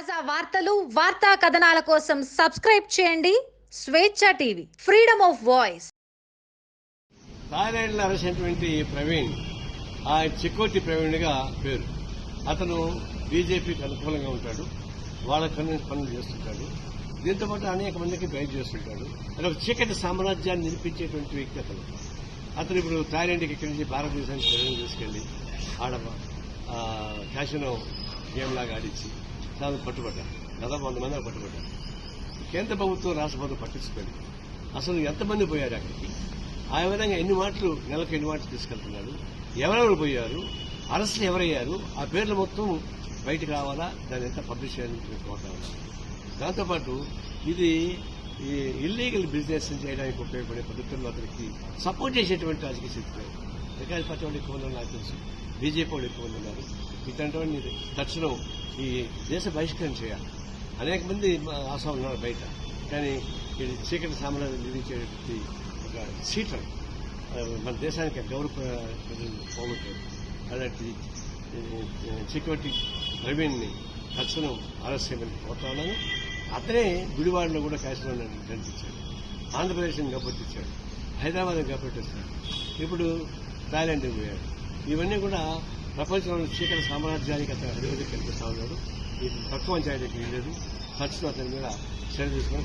తాజా వార్తలు వార్తా కథనాల కోసం సబ్స్క్రైబ్ చేయండి. Swecha TV freedom of voice. థాయిలాండ్లో అరెస్టైనటువంటి ప్రవీణ్ ఆ చిక్కోటి ప్రవీణ్గా పేరు. అతను బీజేపీకి అనుకూలంగా ఉంటాడు వాళ్ళ పనులు చేస్తుంటాడు. దీంతో పాటు అనేక మందికి గైడ్ చేస్తుంటాడు. అది ఒక చీకటి సామ్రాజ్యాన్ని నిర్పించేటువంటి వ్యక్తి అతను. అతను ఇప్పుడు థాయిలాండ్కి ఇక్కడి నుంచి భారతదేశానికి ప్రజలను తీసుకెళ్ళి ఆడ ఆ, గేమ్ లాగా ఆడించి చాలా పట్టుబడ్డారు దాదాపు వంద మంది పట్టుబడ్డారు కేంద్ర ప్రభుత్వం రాష్ట్ర ప్రభుత్వం పట్టించుకోండి అసలు ఎంతమంది పోయారు అక్కడికి? ఆ విధంగా ఎన్ని మాటలు నెలకు ఎన్ని మాటలు తీసుకెళ్తున్నారు? ఎవరెవరు పోయారు? అరెస్టులు ఎవరయ్యారు? ఆ పేర్లు మొత్తం బయటకు రావాలా? దాన్ని ఎంత పబ్లిష్ చేయాలని కోరుతాను దాంతోపాటు ఇది ఈ ఇల్లీగల్ బిజినెస్ చేయడానికి ఉపయోగపడే ప్రభుత్వం అతనికి సపోర్ట్ చేసేటువంటి రాజకీయ శక్తులు. ప్రకాశ్ పార్టీ వాళ్ళు ఎక్కువ ఉన్నారు నాకు తెలుసు. బీజేపీ వాళ్ళు ఎక్కువ ఉన్నారు. ఇట్లాంటివన్నీ తక్షణం ఈ దేశ బహిష్కరణ చేయాలి. అనేక మంది ఆశ ఉన్నారు బయట. కానీ ఇది చీకటి సామ్రాజ్యం నిర్మించేటువంటి ఒక సీటర్ మన దేశానికి గౌరవ పోగొట్టారు అలాంటి చీకటి ప్రవీణ్ని తక్షణం ఆలస్యమని పోతానని అతనే గుడివాడలో కూడా కాశ్మీర్ కనిపించాడు. ఆంధ్రప్రదేశ్ని గబ్బొట్టించాడు హైదరాబాద్ గబ్బొట్టించాడు ఇప్పుడు థాయిలాండ్కి పోయాడు. ఇవన్నీ కూడా ప్రపంచంలో చీకటి సామ్రాజ్యానికి అతను అభివృద్ధి కనిపిస్తా ఉన్నాడు ఇది తక్కువ అంచనా లేదు. ఖర్చులు అతని మీద చర్య తీసుకుని